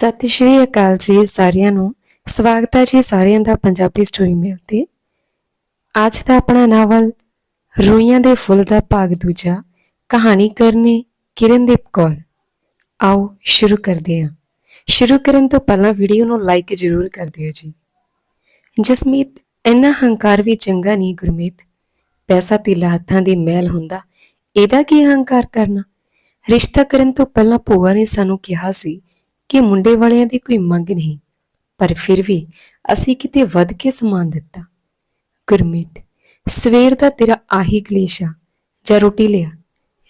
ਸਤਿ ਸ਼੍ਰੀ ਅਕਾਲ ਜੀ ਸਾਰਿਆਂ ਨੂੰ। ਸਵਾਗਤ ਹੈ ਜੀ ਸਾਰਿਆਂ ਦਾ ਪੰਜਾਬੀ ਸਟੋਰੀ ਮੇਲ ਤੇ। ਅੱਜ ਦਾ ਆਪਣਾ ਨਾਵਲ ਰੂਈਆਂ ਦੇ ਫੁੱਲ ਦਾ ਭਾਗ ਦੂਜਾ, ਕਹਾਣੀ ਕਰਨੀ ਕਿਰਨਦੀਪ ਕੌਰ। ਆਓ ਸ਼ੁਰੂ ਕਰਦੇ ਹਾਂ। ਸ਼ੁਰੂ ਕਰਨ ਤੋਂ ਪਹਿਲਾਂ ਵੀਡੀਓ ਨੂੰ ਲਾਈਕ ਜ਼ਰੂਰ ਕਰ ਦਿਓ ਜੀ। ਜਸਮੀਤ, ਇੰਨਾ ਹੰਕਾਰ ਵੀ ਚੰਗਾ ਨਹੀਂ ਗੁਰਮੀਤ। ਪੈਸਾ ਧੇਲਾ ਹੱਥਾਂ ਦੀ ਮਹਿਲ ਹੁੰਦਾ, ਇਹਦਾ ਕੀ ਹੰਕਾਰ ਕਰਨਾ? ਰਿਸ਼ਤਾ ਕਰਨ ਤੋਂ ਪਹਿਲਾਂ ਭੂਆ ਨੇ ਸਾਨੂੰ ਕਿਹਾ ਸੀ ਕਿ ਮੁੰਡੇ ਵਾਲਿਆਂ ਦੀ ਕੋਈ ਮੰਗ ਨਹੀਂ, ਪਰ ਫਿਰ ਵੀ ਅਸੀਂ ਕਿਤੇ ਵੱਧ ਕੇ ਸਮਾਨ ਦਿੱਤਾ। ਗੁਰਮੀਤ, ਸਵੇਰ ਦਾ ਤੇਰਾ ਆਹੀ ਕਲੇਸ਼ ਆ, ਜਾਂ ਰੋਟੀ ਲਿਆ।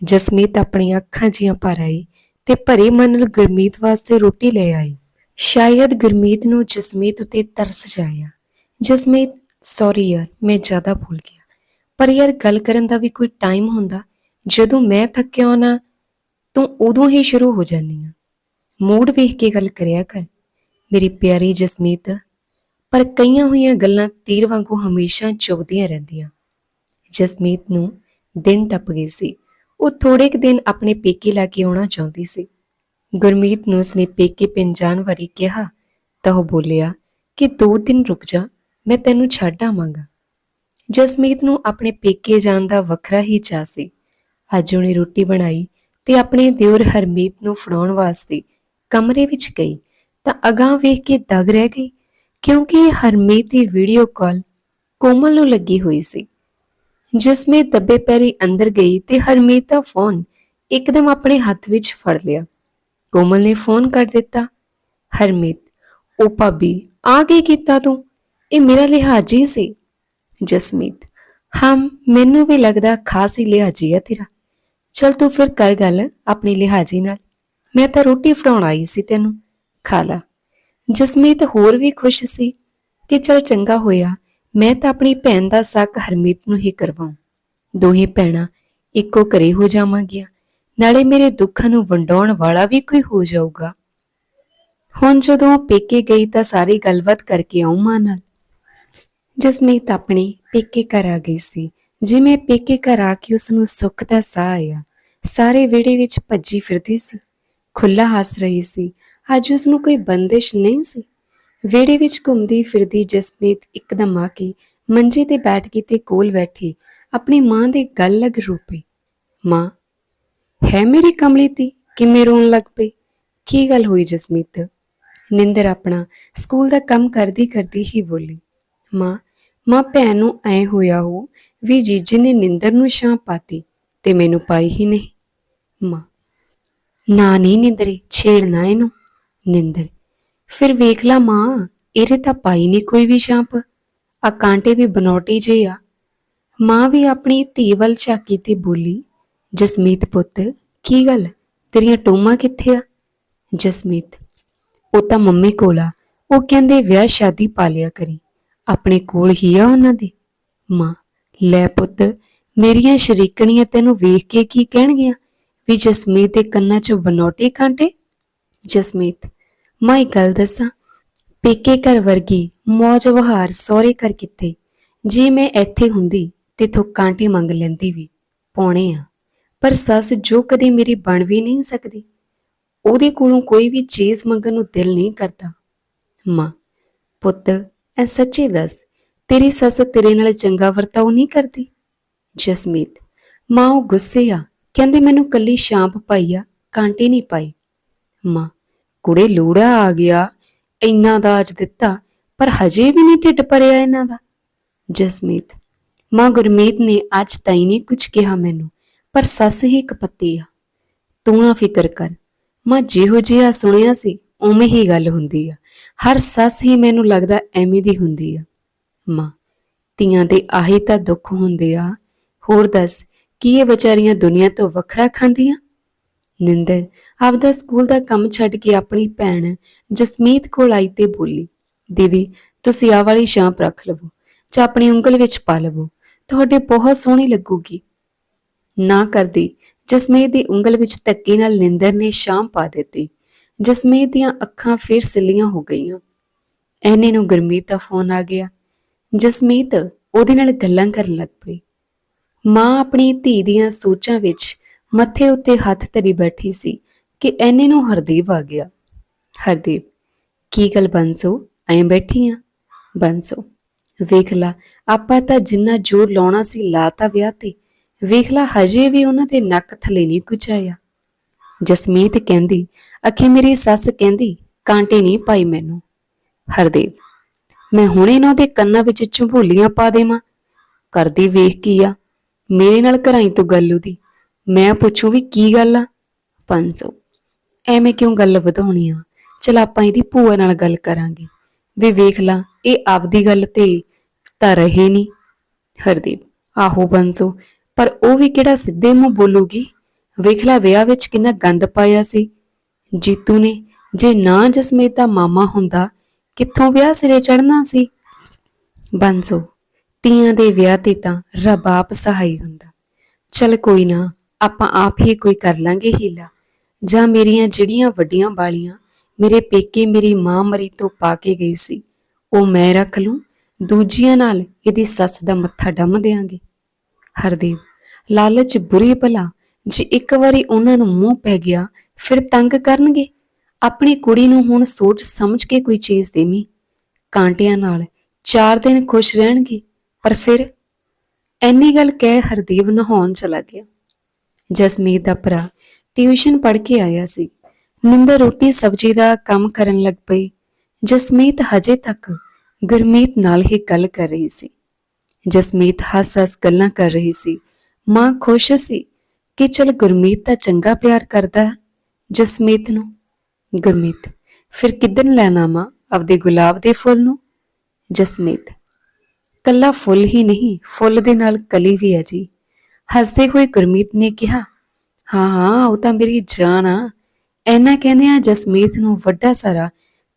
ਜਸਮੀਤ ਆਪਣੀਆਂ ਅੱਖਾਂ ਜੀਆਂ ਭਰ ਆਈ ਤੇ ਭਰੇ ਮਨ ਨਾਲ ਗੁਰਮੀਤ ਵਾਸਤੇ ਰੋਟੀ ਲੈ ਆਈ। ਸ਼ਾਇਦ ਗੁਰਮੀਤ ਨੂੰ ਜਸਮੀਤ ਉਤੇ ਤਰਸ ਜਾਇਆ। ਜਸਮੀਤ ਸੌਰੀ ਯਾਰ, ਮੈਂ ਜ਼ਿਆਦਾ ਭੁੱਲ ਗਿਆ। ਪਰ ਯਾਰ ਗੱਲ ਕਰਨ ਦਾ ਵੀ ਕੋਈ ਟਾਈਮ ਹੁੰਦਾ। ਜਦੋਂ ਮੈਂ ਥੱਕਿਆ ਹੋਣਾ, ਤੂੰ ਉਦੋਂ ਹੀ ਸ਼ੁਰੂ ਹੋ ਜਾਂਦੀ ਆ। ਮੂਡ ਵੇਖ ਕੇ ਗੱਲ ਕਰਿਆ ਕਰ, ਮੇਰੀ ਪਿਆਰੀ ਜਸਮੀਤ। ਪਰ ਕਈਆਂ ਹੋਈਆਂ ਗੱਲਾਂ ਤੀਰ ਵਾਂਗੂ ਹਮੇਸ਼ਾ ਚੁਭਦੀਆਂ ਰਹਿੰਦੀਆਂ। ਜਸਮੀਤ ਨੂੰ ਦਿਨ ਟੱਪ ਗਏ ਸੀ। ਉਹ ਥੋੜੇ ਕੁ ਦਿਨ ਆਪਣੇ ਪੇਕੇ ਲਾ ਕੇ ਆਉਣਾ ਚਾਹੁੰਦੀ ਸੀ। ਗੁਰਮੀਤ ਨੂੰ ਉਸਨੇ ਪੇਕੇ ਪਿੰਡ ਜਾਣ ਵਾਰੀ ਕਿਹਾ ਤਾਂ ਉਹ ਬੋਲਿਆ ਕਿ ਦੋ ਦਿਨ ਰੁਕ ਜਾ, ਮੈਂ ਤੈਨੂੰ ਛੱਡ ਆਵਾਂਗਾ। ਜਸਮੀਤ ਨੂੰ ਆਪਣੇ ਪੇਕੇ ਜਾਣ ਦਾ ਵੱਖਰਾ ਹੀ ਚਾਅ ਸੀ। ਅੱਜ ਉਹਨੇ ਰੋਟੀ ਬਣਾਈ ਤੇ ਆਪਣੇ ਦਿਓਰ ਹਰਮੀਤ ਨੂੰ ਫੜਾਉਣ ਵਾਸਤੇ ਕਮਰੇ ਵਿੱਚ ਗਈ ਤਾਂ ਅਗਾਂਹ ਵੇਖ ਕੇ ਦਗ ਰਹਿ ਗਈ, ਕਿਉਂਕਿ ਹਰਮੀਤ ਦੀ ਵੀਡੀਓ ਕਾਲ ਕੋਮਲ ਨੂੰ ਲੱਗੀ ਹੋਈ ਸੀ ਜਿਸਮੇ ਦੱਬੇ ਪੈਰੀ ਅੰਦਰ ਗਈ ਤੇ ਹਰਮੀਤ ਦਾ ਫੋਨ ਇੱਕਦਮ ਆਪਣੇ ਹੱਥ ਵਿੱਚ ਫੜ ਲਿਆ। ਕੋਮਲ ਨੇ ਫੋਨ ਕਰ ਦਿੱਤਾ, ਹਰਮੀਤ ਉਹ ਭਾਬੀ ਆ ਕੀ ਕੀਤਾ ਤੂੰ? ਇਹ ਮੇਰਾ ਲਿਹਾਜ਼ੀ ਸੀ। ਜਸਮੀਤ, ਹਾਂ, ਮੈਨੂੰ ਵੀ ਲੱਗਦਾ ਖਾਸ ਹੀ ਲਿਹਾਜ਼ੀ ਆ ਤੇਰਾ। ਚਲ ਤੂੰ ਫਿਰ ਕਰ ਗੱਲ ਆਪਣੀ ਲਿਹਾਜ਼ੀ ਨਾਲ। ਮੈਂ ਤਾਂ ਰੋਟੀ ਫੜਾਉਣ ਆਈ ਸੀ ਤੈਨੂੰ। ਖਾ ਲਾ। ਜਸਮੀਤ ਹੋਰ ਵੀ ਖੁਸ਼ ਸੀ ਕਿ ਚਲ ਚੰਗਾ ਹੋਇਆ, ਮੈਂ ਤਾਂ ਆਪਣੀ ਭੈਣ ਦਾ ਸੱਕ ਹਰਮੀਤ ਨੂੰ ਹੀ ਕਰਵਾਉਂ। ਦੋਹੇ ਭੈਣਾਂ ਇੱਕੋ ਘਰੇ ਹੋ ਜਾਵਾਂਗੀਆਂ। ਨਾਲੇ ਮੇਰੇ ਦੁੱਖਾਂ ਨੂੰ ਵੰਡਾਉਣ ਵਾਲਾ ਵੀ ਕੋਈ ਹੋ ਜਾਊਗਾ। ਹੁਣ ਜਦੋਂ ਉਹ ਪੇਕੇ ਗਈ ਤਾਂ ਸਾਰੀ ਗੱਲਬਾਤ ਕਰਕੇ ਆਉਂ ਮਾਂ ਨਾਲ। ਜਸਮੀਤ ਆਪਣੇ ਪੇਕੇ ਘਰ ਆ ਗਈ ਸੀ। ਜਿਵੇਂ ਪੇਕੇ ਘਰ ਆ ਕੇ ਉਸ ਨੂੰ ਸੁੱਖ ਦਾ ਸਾਹ ਆਇਆ, ਸਾਰੇ ਵਿਹੜੇ ਵਿੱਚ ਭੱਜੀ ਫਿਰਦੀ ਸੀ। ਖੁੱਲਾ ਹੱਸ ਰਹੀ ਸੀ। ਅੱਜ ਉਸ ਨੂੰ ਕੋਈ ਬੰਦਿਸ਼ ਨਹੀਂ ਸੀ। ਵਿਹੜੇ ਵਿੱਚ ਘੁੰਮਦੀ ਫਿਰਦੀ ਜਸਮੀਤ ਇੱਕਦਮ ਆ ਕੇ ਮੰਜੇ ਤੇ ਬੈਠ ਕੇ ਤੇ ਕੋਲ ਬੈਠੀ, ਆਪਣੀ ਮਾਂ ਦੇ ਗੱਲ ਲੱਗ ਰੋ ਮਾਂ, ਹੈ ਮੇਰੀ ਕਮਲੀ ਤੀ ਕਿਵੇਂ ਰੋਣ ਲੱਗ ਪਈ? ਕੀ ਗੱਲ ਹੋਈ ਜਸਮੀਤ? ਨਿੰਦਰ ਆਪਣਾ ਸਕੂਲ ਦਾ ਕੰਮ ਕਰਦੀ ਕਰਦੀ ਹੀ ਬੋਲੀ। ਮਾਂ ਮਾਂ ਭੈਣ ਨੂੰ ਐ ਹੋਇਆ ਹੋ ਵੀ ਜੀਜੇ ਨੇ ਨਿੰਦਰ ਨੂੰ ਛਾਂ ਪਾਤੀ ਤੇ ਮੈਨੂੰ ਪਾਈ ਹੀ ਨਹੀਂ। ਮਾਂ ਨਾ ਨਹੀਂ ਨਿੰਦਰੇ, ਛੇੜਨਾ ਇਹਨੂੰ। ਨਿੰਦਰ। ਫਿਰ ਵੇਖ ਲਾ ਮਾਂ, ਇਹਦੇ ਤਾਂ ਪਾਈ ਨਹੀਂ ਕੋਈ ਵੀ ਛਾਂਪ ਆ ਕਾਂਟੇ ਵੀ ਬਨੌਟੀ ਜਿਹੇ ਆ। ਮਾਂ ਵੀ ਆਪਣੀ ਧੀ ਵੱਲ ਝਾਕੀ ਤੇ ਬੋਲੀ, ਜਸਮੀਤ ਪੁੱਤ, ਕੀ ਗੱਲ? ਤੇਰੀਆਂ ਟੋਮਾਂ ਕਿੱਥੇ ਆ? ਜਸਮੀਤ। ਉਹ ਤਾਂ ਮੰਮੀ ਕੋਲ ਆ। ਉਹ ਕਹਿੰਦੇ ਵਿਆਹ ਸ਼ਾਦੀ ਪਾ ਲਿਆ ਕਰੀ। ਆਪਣੇ ਕੋਲ ਹੀ ਆ ਉਹਨਾਂ ਦੇ। ਮਾਂ, ਲੈ ਪੁੱਤ, ਮੇਰੀਆਂ ਸ਼ਰੀਕਣੀਆਂ ਤੈਨੂੰ ਵੇਖ ਕੇ ਕੀ ਕਹਿਣਗੀਆਂ? ਵੀ ਜਸਮੀਤ ਦੇ ਕੰਨਾਂ 'ਚ ਬਨੋਟੇ ਕਾਂਟੇ ਜਸਮੀਤ ਮੈਂ ਇੱਕ ਗੱਲ ਦੱਸਾਂ, ਪੇਕੇ ਘਰ ਵਰਗੀ ਮੌਜ ਵਹਾਰ ਸਹੁਰੇ ਘਰ ਕਿੱਥੇ? ਜੇ ਮੈਂ ਇੱਥੇ ਹੁੰਦੀ ਤੇ ਥੋ ਕਾਂਟੇ ਮੰਗ ਲੈਂਦੀ ਵੀ ਪਾਉਣੇ ਆ। ਪਰ ਸੱਸ ਜੋ ਕਦੇ ਮੇਰੀ ਬਣ ਵੀ ਨਹੀਂ ਸਕਦੀ, ਉਹਦੇ ਕੋਲੋਂ ਕੋਈ ਵੀ ਚੀਜ਼ ਮੰਗਣ ਨੂੰ ਦਿਲ ਨਹੀਂ ਕਰਦਾ। ਮਾਂ, ਪੁੱਤ ਐ ਸੱਚੀ ਦੱਸ, ਤੇਰੀ ਸੱਸ ਤੇਰੇ ਨਾਲ ਚੰਗਾ ਵਰਤਾਓ ਨਹੀਂ ਕਰਦੀ? ਜਸਮੀਤ ਮਾਂ ਉਹ ਗੁੱਸੇ ਆ ਕਹਿੰਦੇ, ਮੈਨੂੰ ਕੱਲੀ ਸ਼ਾਂਪ ਪਾਈ ਆ, ਕਾਂਟੇ ਨਹੀਂ ਪਾਈ। ਮਾਂ, ਕੁੜੇ ਲੋੜਾ ਆ ਗਿਆ, ਇੰਨਾ ਦਾਜ ਦਿੱਤਾ, ਪਰ ਹਜੇ ਵੀ ਨਹੀਂ ਢਿੱਡ ਭਰਿਆ ਇਹਨਾਂ ਦਾ। ਜਸਮੀਤ, ਮਾਂ ਗੁਰਮੀਤ ਨੇ ਅੱਜ ਤਾਈ ਨਹੀਂ ਕੁਝ ਕਿਹਾ ਮੈਨੂੰ, ਪਰ ਸੱਸ ਹੀ ਕਪੱਤੀ ਆ। ਤੂੰ ਨਾ ਫਿਕਰ ਕਰ। ਮਾਂ, ਜਿਹੋ ਜਿਹਾ ਸੁਣਿਆ ਸੀ, ਉਵੇਂ ਹੀ ਗੱਲ ਹੁੰਦੀ ਆ। ਹਰ ਸੱਸ ਹੀ ਮੈਨੂੰ ਲੱਗਦਾ ਐਵੇਂ ਦੀ ਹੁੰਦੀ ਆ। ਮਾਂ, ਧੀਆਂ ਦੇ ਆਹੀ ਤਾਂ ਦੁੱਖ ਹੁੰਦੇ ਆ। ਹੋਰ ਦੱਸ ਕੀ ਇਹ ਵਿਚਾਰੀਆਂ ਦੁਨੀਆ ਤੋਂ ਵੱਖਰਾ ਖਾਂਦੀਆਂ? ਨਿੰਦਰ ਆਪਦਾ ਸਕੂਲ ਦਾ ਕੰਮ ਛੱਡ ਕੇ ਆਪਣੀ ਭੈਣ ਜਸਮੀਤ ਕੋਲ ਆਈ ਤੇ ਬੋਲੀ, ਦੀਦੀ, ਤੁਸੀਂ ਆ ਵਾਲੀ ਸ਼ਾਂਪ ਰੱਖ ਲਵੋ, ਜਾਂ ਆਪਣੀ ਉਂਗਲ ਵਿੱਚ ਪਾ ਲਵੋ, ਤੁਹਾਡੇ ਬਹੁਤ ਸੋਹਣੀ ਲੱਗੂਗੀ। ਨਾ ਕਰਦੀ। ਜਸਮੀਤ ਦੀ ਉਂਗਲ ਵਿੱਚ ਧੱਕੇ ਨਾਲ ਨਿੰਦਰ ਨੇ ਸ਼ਾਮ ਪਾ ਦਿੱਤੀ। ਜਸਮੀਤ ਦੀਆਂ ਅੱਖਾਂ ਫੇਰ ਸਿੱਲੀਆਂ ਹੋ ਗਈਆਂ। ਐਨੇ ਨੂੰ ਗੁਰਮੀਤ ਦਾ ਫੋਨ ਆ ਗਿਆ। ਜਸਮੀਤ ਉਹਦੇ ਨਾਲ ਗੱਲਾਂ ਕਰਨ ਲੱਗ ਪਈ। ਮਾਂ ਆਪਣੀ ਧੀ ਦੀਆਂ ਸੋਚਾਂ ਵਿੱਚ ਮੱਥੇ ਉੱਤੇ ਹੱਥ ਧਰੀ ਬੈਠੀ ਸੀ ਕਿ ਐਨੇ ਨੂੰ ਹਰਦੇਵ ਆ ਗਿਆ। ਹਰਦੀਪ ਕੀ ਗੱਲ ਬੰਸੋ ਐਂ ਬੈਠੀ ਆ? ਬੰਸੋ ਵੇਖ ਲਾ, ਆਪਾਂ ਤਾਂ ਜਿੰਨਾ ਜ਼ੋਰ ਲਾਉਣਾ ਸੀ ਲਾਤਾ ਵਿਆਹ ਤੇ। ਵੇਖ ਲਾ, ਹਜੇ ਵੀ ਉਹਨਾਂ ਦੇ ਨੱਕ ਥੱਲੇ ਨਹੀਂ ਕੁਝ ਆਇਆ। ਜਸਮੀਤ ਕਹਿੰਦੀ, ਅਖੇ ਮੇਰੀ ਸੱਸ ਕਹਿੰਦੀ, ਕਾਂਟੇ ਨਹੀਂ ਪਾਈ ਮੈਨੂੰ। ਹਰਦੇਵ, ਮੈਂ ਹੁਣੇ ਇਹਨਾਂ ਦੇ ਕੰਨਾਂ ਵਿੱਚ ਝੰਬੋਲੀਆਂ ਪਾ ਦੇਵਾਂ। ਕਰਦੀ ਵੇਖ ਕੀ ਆ ਮੇਰੇ ਨਾਲ ਘਰਾਈ ਤੋਂ ਗੱਲ ਉਹਦੀ। ਮੈਂ ਪੁੱਛੂ ਵੀ ਕੀ ਗੱਲ ਆ? 500 ਐਵੇਂ ਕਿਉਂ ਗੱਲ ਵਧਾਉਣੀ ਆ? ਚਲ ਆਪਾਂ ਇਹਦੀ ਭੂਆ ਨਾਲ ਗੱਲ ਕਰਾਂਗੇ। ਵੀ ਵੇਖ ਲਾ, ਇਹ ਆਪਦੀ ਗੱਲ ਤੇ ਤਾਂ ਰਹੇ ਨਹੀਂ ਹਰਦੀਪ, ਆਹੋ ਬੰਸੋ ਪਰ ਉਹ ਵੀ ਕਿਹੜਾ ਸਿੱਧੇ ਮੂੰਹ ਬੋਲੂਗੀ? ਵੇਖ ਲਾ, ਵਿਆਹ ਵਿੱਚ ਕਿੰਨਾ ਗੰਦ ਪਾਇਆ ਸੀ। ਜੀਤੂ ਨੇ, ਜੇ ਨਾ ਜਸਮੀਤ ਦਾ ਮਾਮਾ ਹੁੰਦਾ, ਕਿੱਥੋਂ ਵਿਆਹ ਸਿਰੇ ਚੜਨਾ ਸੀ? ਬੰਸੋ ਤੀਆਂ ਦੇ ਵਿਆਹ ਤੇ ਤਾਂ ਰੱਬ ਆਪ ਸਹਾਈ ਹੁੰਦਾ। ਚਲ ਕੋਈ ਨਾ, ਆਪਾਂ ਆਪ ਹੀ ਕੋਈ ਕਰ ਲਾਂਗੇ ਹੀਲਾ। ਜਾਂ ਮੇਰੀਆਂ ਜਿਹੜੀਆਂ ਵੱਡੀਆਂ ਬਾਲੀਆਂ ਮੇਰੇ ਪੇਕੇ ਮੇਰੀ ਮਾਂ ਮਰੀ ਤੋਂ ਪਾ ਕੇ ਗਈ ਸੀ, ਉਹ ਮੈਂ ਰੱਖ ਲੂੰ, ਦੂਜੀਆਂ ਨਾਲ ਇਹਦੀ ਸੱਸ ਦਾ ਮੱਥਾ ਡੰਮ ਦੇਾਂਗੇ ਹਰਦੇਵ, ਲਾਲਚ ਬੁਰੀ ਭਲਾ, ਜੇ ਇੱਕ ਵਾਰੀ ਉਹਨਾਂ ਨੂੰ ਮੂੰਹ ਪੈ ਗਿਆ, ਫਿਰ ਤੰਗ ਕਰਨਗੇ? ਆਪਣੀ ਕੁੜੀ ਨੂੰ ਹੁਣ ਸੋਚ ਸਮਝ ਕੇ ਕੋਈ ਚੀਜ਼ ਦੇਵੀਂ। ਕਾਂਟਿਆਂ ਨਾਲ ਚਾਰ ਦਿਨ ਖੁਸ਼ ਰਹਿਣਗੇ। ਪਰ ਫਿਰ ਐਨੀ ਗੱਲ ਕਹਿ ਹਰਦੇਵ ਨਹਾਉਣ ਚਲਾ ਗਿਆ। ਜਸਮੀਤ ਦਾ ਭਰਾ ਟਿਊਸ਼ਨ ਪੜ੍ਹ ਕੇ ਆਇਆ ਸੀ। ਨਿੰਦਰ ਰੋਟੀ ਸਬਜ਼ੀ ਦਾ ਕੰਮ ਕਰਨ ਲੱਗ ਪਈ। ਜਸਮੀਤ ਹਜੇ ਤੱਕ ਗੁਰਮੀਤ ਨਾਲ ਹੀ ਗੱਲ ਕਰ ਰਹੀ ਸੀ। ਜਸਮੀਤ ਹੱਸ-ਹੱਸ ਗੱਲਾਂ ਕਰ ਰਹੀ ਸੀ। ਮਾਂ ਖੁਸ਼ ਸੀ ਕਿ ਚਲ ਗੁਰਮੀਤ ਤਾਂ ਚੰਗਾ ਪਿਆਰ ਕਰਦਾ ਹੈ। ਜਸਮੀਤ ਨੂੰ, ਗੁਰਮੀਤ, ਫਿਰ ਕਿਦਨ ਲੈਣਾ ਮਾਂ ਆਪਦੇ ਗੁਲਾਬ ਦੇ ਫੁੱਲ ਨੂੰ? ਜਸਮੀਤ ਕੱਲਾ ਫੁੱਲ ਹੀ ਨਹੀਂ, ਫੁੱਲ ਦੇ ਨਾਲ ਕਲੀ ਵੀ ਹੈ ਜੀ। ਹੱਸਦੇ ਹੋਏ ਗੁਰਮੀਤ ਨੇ ਕਿਹਾ, ਹਾਂ ਹਾਂ, ਉਹ ਤਾਂ ਮੇਰੀ ਜਾਨ ਆ। ਐਨਾ ਕਹਿੰਦੇ ਆ ਜਸਮੀਤ ਨੂੰ ਵੱਡਾ ਸਾਰਾ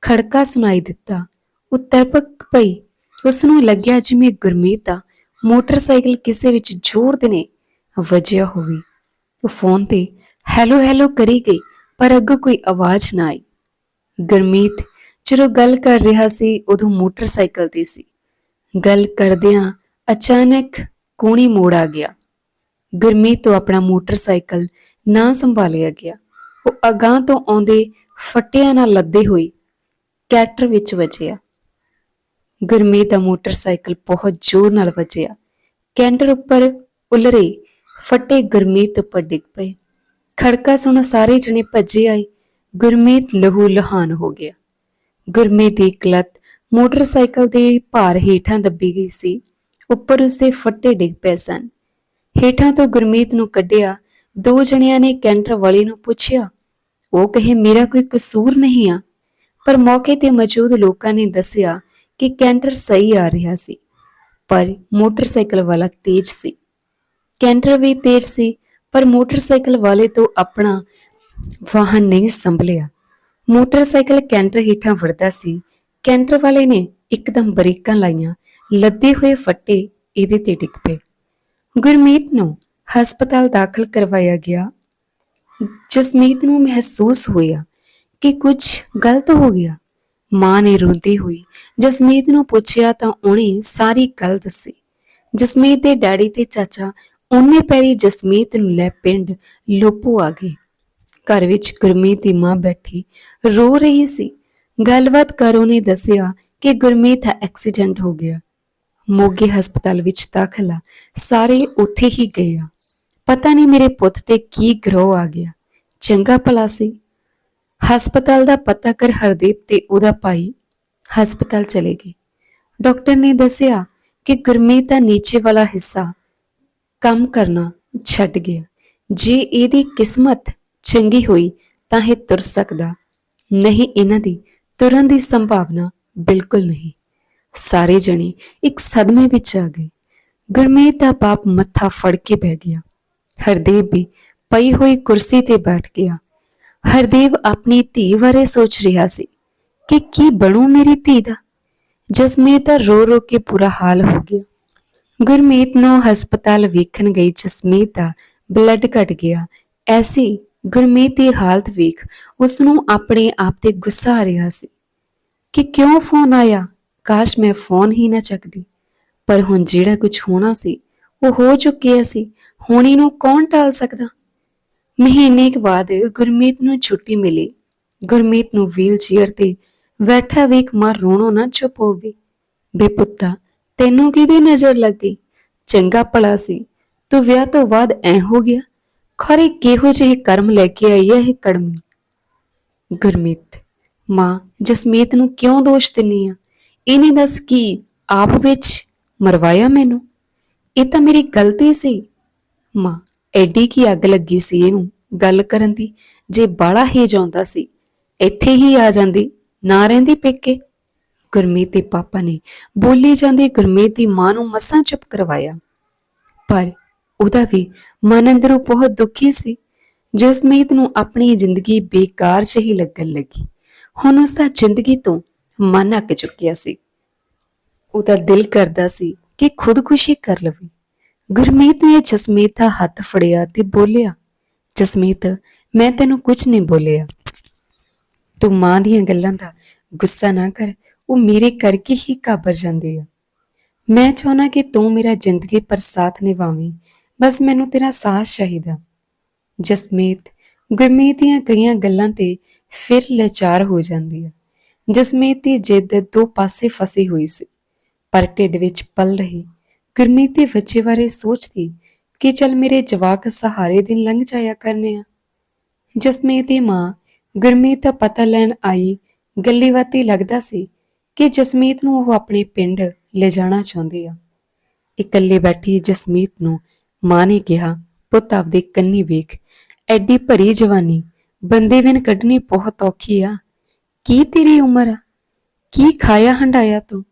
ਖੜਕਾ ਸੁਣਾਈ ਦਿੱਤਾ। ਉਹ ਤਰਪਕ ਪਈ। ਉਸ ਨੂੰ ਲੱਗਿਆ ਜਿਵੇਂ ਗੁਰਮੀਤ ਦਾ ਮੋਟਰਸਾਈਕਲ ਕਿਸੇ ਵਿੱਚ ਜ਼ੋਰ ਦੇ ਨੇ। ਵੱਜਿਆ ਹੋਵੇ। ਉਹ ਫੋਨ ਤੇ ਹੈਲੋ ਹੈਲੋ ਕਰੀ ਗਈ, ਪਰ ਅੱਗੋਂ ਕੋਈ ਆਵਾਜ਼ ਨਾ ਆਈ। ਗੁਰਮੀਤ ਜਦੋਂ ਗੱਲ ਕਰ ਰਿਹਾ ਸੀ, ਉਦੋਂ ਮੋਟਰਸਾਈਕਲ ਤੇ ਸੀ। ਗੱਲ ਕਰਦਿਆਂ ਅਚਾਨਕ ਕੋਣੀ ਮੋੜ ਆ ਗਿਆ। ਗੁਰਮੀਤ ਤੋਂ ਆਪਣਾ ਮੋਟਰਸਾਈਕਲ ਨਾ ਸੰਭਾਲਿਆ ਗਿਆ। ਉਹ ਅਗਾਹ ਤੋਂ ਆਉਂਦੇ ਫੱਟਿਆਂ ਨਾਲ ਲੱਦੇ ਹੋਈ ਕੈਟਰ ਵਿੱਚ ਵੱਜਿਆ। ਗੁਰਮੀਤ ਦਾ ਮੋਟਰਸਾਈਕਲ ਬਹੁਤ ਜ਼ੋਰ ਨਾਲ ਵੱਜਿਆ। ਕੈਂਟਰ ਉੱਪਰ ਉਲਰੇ ਫੱਟੇ ਗੁਰਮੀਤ ਉੱਪਰ ਡਿੱਗ ਪਏ। ਖੜਕਾ ਸੁਣ ਸਾਰੇ ਜਣੇ ਭੱਜੇ ਆਏ। ਗੁਰਮੀਤ ਲਹੂ ਲਹਾਨ ਹੋ ਗਿਆ। ਗੁਰਮੀਤ ਦੀ ਇੱਕ ਮੋਟਰਸਾਈਕਲ ਦੇ ਭਾਰ ਹੇਠਾਂ ਦੱਬੀ ਗਈ ਸੀ। ਉੱਪਰ ਉਸਦੇ ਫੱਟੇ ਡਿੱਗ ਪਏ ਸਨ। ਹੇਠਾਂ ਤੋਂ ਗੁਰਮੀਤ ਨੂੰ ਕੱਢਿਆ, ਦੋ ਜਣਿਆਂ ਨੇ ਕੈਂਟਰ ਵਾਲੇ ਨੂੰ ਪੁੱਛਿਆ, ਉਹ ਕਹੇ ਮੇਰਾ ਕੋਈ ਕਸੂਰ ਨਹੀਂ ਆ? ਪਰ ਮੌਕੇ ਤੇ ਮੌਜੂਦ ਲੋਕਾਂ ਨੇ ਦੱਸਿਆ ਕਿ ਕੈਂਟਰ ਸਹੀ ਆ ਰਿਹਾ ਸੀ, ਪਰ ਮੋਟਰਸਾਈਕਲ ਵਾਲਾ ਤੇਜ਼ ਸੀ। ਕੈਂਟਰ ਵੀ ਤੇਜ਼ ਸੀ, ਪਰ ਮੋਟਰਸਾਈਕਲ ਵਾਲੇ ਤੋਂ ਆਪਣਾ ਵਾਹਨ ਨਹੀਂ ਸੰਭਲਿਆ। ਮੋਟਰਸਾਈਕਲ ਕੈਂਟਰ ਹੇਠਾਂ ਵੜਦਾ ਸੀ ਕੈਂਟਰ ਵਾਲੇ ਨੇ ਇੱਕਦਮ ਬਰੀਕਾਂ ਲਾਈਆਂ, ਲੱਦੇ ਹੋਏ ਫੱਟੇ ਇਹਦੇ ਤੇ ਡਿੱਗ ਪਏ। ਗੁਰਮੀਤ ਨੂੰ ਹਸਪਤਾਲ ਦਾਖਲ ਕਰਵਾਇਆ ਗਿਆ। ਜਸਮੀਤ ਨੂੰ ਮਹਿਸੂਸ ਹੋਇਆ ਕਿ ਕੁਝ ਗਲਤ ਹੋ ਗਿਆ। ਮਾਂ ਨੇ ਰੋਂਦੀ ਹੋਈ ਜਸਮੀਤ ਨੂੰ ਪੁੱਛਿਆ ਤਾਂ ਉਹਨੇ ਸਾਰੀ ਗੱਲ ਦੱਸੀ। ਜਸਮੀਤ ਦੇ ਡੈਡੀ ਤੇ ਚਾਚਾ ਉਹਨੇ ਪੈਰੀ ਜਸਮੀਤ ਨੂੰ ਲੈ ਪਿੰਡ ਲੋਪੋ ਆ ਗਏ। ਘਰ ਵਿੱਚ ਗੁਰਮੀਤ ਦੀ ਮਾਂ ਬੈਠੀ ਰੋ ਰਹੀ ਸੀ। ਗੱਲਬਾਤ ਕਰ ਉਹਨੇ ਦੱਸਿਆ ਕਿ ਗੁਰਮੀਤ ਦਾ ਐਕਸੀਡੈਂਟ ਹੋ ਗਿਆ। ਮੋਗੇ ਹਸਪਤਾਲ ਵਿੱਚ ਦਾਖਲ ਆ। ਸਾਰੇ ਉੱਥੇ ਹੀ ਗਏ ਆ। ਪਤਾ ਨਹੀਂ ਮੇਰੇ ਪੁੱਤ ਤੇ ਕੀ ਗਰੋਹ ਆ ਗਿਆ। ਚੰਗਾ ਭਲਾ ਸੀ। ਹਸਪਤਾਲ ਦਾ ਪਤਾ ਕਰ ਹਰਦੀਪ ਤੇ ਉਹਦਾ ਭਾਈ ਹਸਪਤਾਲ ਚਲੇ ਗਏ। ਡਾਕਟਰ ਨੇ ਦੱਸਿਆ ਕਿ ਗੁਰਮੀਤ ਦਾ ਨੀਚੇ ਵਾਲਾ ਹਿੱਸਾ ਕੰਮ ਕਰਨਾ ਛੱਡ ਗਿਆ। ਜੇ ਇਹਦੀ ਕਿਸਮਤ ਚੰਗੀ ਹੋਈ ਤਾਂ ਇਹ ਤੁਰ ਸਕਦਾ। ਨਹੀਂ, ਇਹਨਾਂ ਦੀ ਤੁਰਨ ਦੀ ਸੰਭਾਵਨਾ ਬਿਲਕੁਲ ਨਹੀਂ। ਸਾਰੇ ਜਣੇ ਇੱਕ ਸਦਮੇ ਵਿੱਚ ਆ ਗਏ। ਗੁਰਮੀਤ ਦਾ ਬਾਪ ਮੱਥਾ ਫੜ ਕੇ ਬਹਿ ਗਿਆ। ਹਰਦੇਵ ਵੀ ਪਈ ਹੋਈ ਕੁਰਸੀ ਤੇ ਬੈਠ ਗਿਆ। ਹਰਦੇਵ ਆਪਣੀ ਧੀ ਬਾਰੇ ਸੋਚ ਰਿਹਾ ਸੀ ਕਿ ਕੀ ਬਣੂ ਮੇਰੀ ਧੀ ਦਾ। ਜਸਮੀਤ ਦਾ ਰੋ ਰੋ ਕੇ ਪੂਰਾ ਹਾਲ ਹੋ ਗਿਆ। ਗੁਰਮੀਤ ਨੂੰ ਹਸਪਤਾਲ ਵੇਖਣ ਗਈ ਜਸਮੀਤ ਦਾ ਬਲੱਡ ਘਟ ਗਿਆ। ਐਸੀ ਗੁਰਮੀਤ ਦੀ ਹਾਲਤ ਵੇਖ ਉਸ ਨੂੰ ਆਪਣੇ ਆਪ ਤੇ ਗੁੱਸਾ ਆ ਰਿਹਾ ਸੀ ਕਿ ਕਿਉਂ ਫੋਨ ਆਇਆ? ਕਾਸ਼ ਮੈਂ ਫੋਨ ਹੀ ਨਾ ਚੱਕਦੀ। ਪਰ ਹੁਣ ਜਿਹੜਾ ਕੁਝ ਹੋਣਾ ਸੀ, ਉਹ ਹੋ ਚੁੱਕਿਆ ਸੀ। ਹੋਣੀ ਨੂੰ ਕੌਣ ਟਾਲ ਸਕਦਾ? ਮਹੀਨੇ ਕੁ ਬਾਅਦ ਗੁਰਮੀਤ ਨੂੰ ਛੁੱਟੀ ਮਿਲੀ। ਗੁਰਮੀਤ ਨੂੰ ਵੀਲ ਚੇਅਰ ਤੇ ਬੈਠਾ ਵੇਖ ਮਾਂ ਰੋਣੋ ਨਾ ਚੁੱਪ ਹੋਵੇ ਬੇ ਪੁੱਤਾ, ਤੈਨੂੰ ਕਿਹਦੀ ਨਜ਼ਰ ਲੱਗੀ? ਚੰਗਾ ਭਲਾ ਸੀ। ਤੂੰ ਵਿਆਹ ਤੋਂ ਬਾਅਦ ਐ ਹੋ ਗਿਆ। ਖਰੇ ਕਿਹੋ ਜਿਹੇ ਕਰਮ ਲੈ ਕੇ ਆਈ ਹੈ ਇਹ ਕੜਮੀ? ਗੁਰਮੀਤ, ਮਾਂ, ਜਸਮੀਤ ਨੂੰ ਕਿਉਂ ਦੋਸ਼ ਦਿੰਨੀ ਆ? ਇਹਨੇ ਦੱਸ ਕੀ ਆਪ ਵਿੱਚ ਮਰਵਾਇਆ ਮੈਨੂੰ? ਇਹ ਤਾਂ ਮੇਰੀ ਗਲਤੀ ਸੀ। ਮਾਂ, ਐਡੀ ਕੀ ਅੱਗ ਲੱਗੀ ਸੀ ਇਹਨੂੰ ਗੱਲ ਕਰਨ ਦੀ? ਜੇ ਬਾਲਾ ਹੀ ਜਾਂਦਾ ਸੀ, ਇੱਥੇ ਹੀ ਆ ਜਾਂਦੀ, ਨਾ ਰਹਿੰਦੀ ਪੇਕੇ? ਗੁਰਮੀਤ ਦੇ ਪਾਪਾ ਨੇ ਬੋਲੀ ਜਾਂਦੀ ਗੁਰਮੀਤ ਦੀ ਮਾਂ ਨੂੰ ਮਸਾਂ ਚੁੱਪ ਕਰਵਾਇਆ। ਪਰ ਉਹਦਾ ਵੀ ਮਨ ਅੰਦਰੋਂ ਬਹੁਤ ਦੁਖੀ ਸੀ। ਜਸਮੀਤ ਨੂੰ ਆਪਣੀ ਜ਼ਿੰਦਗੀ ਬੇਕਾਰ ਜਿਹੀ ਲੱਗਣ ਲੱਗੀ। ਹੁਣ ਉਸ ਦਾ ਜ਼ਿੰਦਗੀ ਤੋਂ ਮਨ ਅੱਕ ਚੁੱਕਿਆ ਸੀ। ਉਹਦਾ ਦਿਲ ਕਰਦਾ ਸੀ ਕਿ ਖੁਦਕੁਸ਼ੀ ਕਰ ਲਵੇ। ਗੁਰਮੀਤ ਨੇ ਜਸਮੀਤ ਦਾ ਹੱਥ ਫੜਿਆ ਤੇ ਬੋਲਿਆ, ਜਸਮੀਤ, ਮੈਂ ਤੈਨੂੰ ਕੁਝ ਨਹੀਂ ਬੋਲਿਆ। ਤੂੰ ਮਾਂ ਦੀਆਂ ਗੱਲਾਂ ਦਾ ਗੁੱਸਾ ਨਾ ਕਰ, ਉਹ ਮੇਰੇ ਕਰਕੇ ਹੀ ਕਾਬਰ ਜਾਂਦੀ ਆ। ਮੈਂ ਚਾਹਨਾ ਕਿ ਤੂੰ ਮੇਰਾ ਜ਼ਿੰਦਗੀ ਪਰ ਸਾਥ ਨਿਭਾਵੇਂ। ਬਸ ਮੈਨੂੰ ਤੇਰਾ ਸਾਥ ਚਾਹੀਦਾ। ਜਸਮੀਤ, ਗੁਰਮੀਤ ਦੀਆਂ ਕਈਆਂ ਗੱਲਾਂ ਤੇ ਫਿਰ ਲਾਚਾਰ ਹੋ ਜਾਂਦੀ ਆ। ਜਸਮੀਤ ਦੀ ਜਿੱਦ ਦੋ ਪਾਸੇ ਫਸੀ ਹੋਈ ਸੀ। ਪਰ ਢਿੱਡ ਵਿੱਚ ਪਲ ਰਹੀ। ਗੁਰਮੀਤ ਦੇ ਬੱਚੇ ਬਾਰੇ ਸੋਚਦੀ ਕਿ ਚਲ ਮੇਰੇ ਜਵਾਕ ਸਹਾਰੇ ਦਿਨ ਲੰਘ ਜਾਇਆ ਕਰਨੇ ਆ। ਜਸਮੀਤ ਦੀ ਮਾਂ, ਗੁਰਮੀਤ ਦਾ ਪਤਾ ਲੈਣ ਆਈ ਗੱਲੀਵਾਤੀ ਲੱਗਦਾ ਸੀ ਕਿ ਜਸਮੀਤ ਨੂੰ ਉਹ ਆਪਣੇ ਪਿੰਡ ਲੈ ਜਾਣਾ ਚਾਹੁੰਦੀ ਆ। ਇਕੱਲੇ ਬੈਠੀ ਜਸਮੀਤ ਨੂੰ ਮਾਂ ਨੇ ਕਿਹਾ, ਪੁੱਤ, ਆਪਦੇ ਕੰਨੀ ਵੇਖ। ਐਡੀ ਭਰੀ ਜਵਾਨੀ, ਬੰਦੇ ਵਿਨ ਕੱਢਣੀ ਬਹੁਤ ਔਖੀ ਆ। ਕੀ ਤੇਰੀ ਉਮਰ ਆ? ਕੀ ਖਾਇਆ ਹੰਡਾਇਆ ਤੂੰ?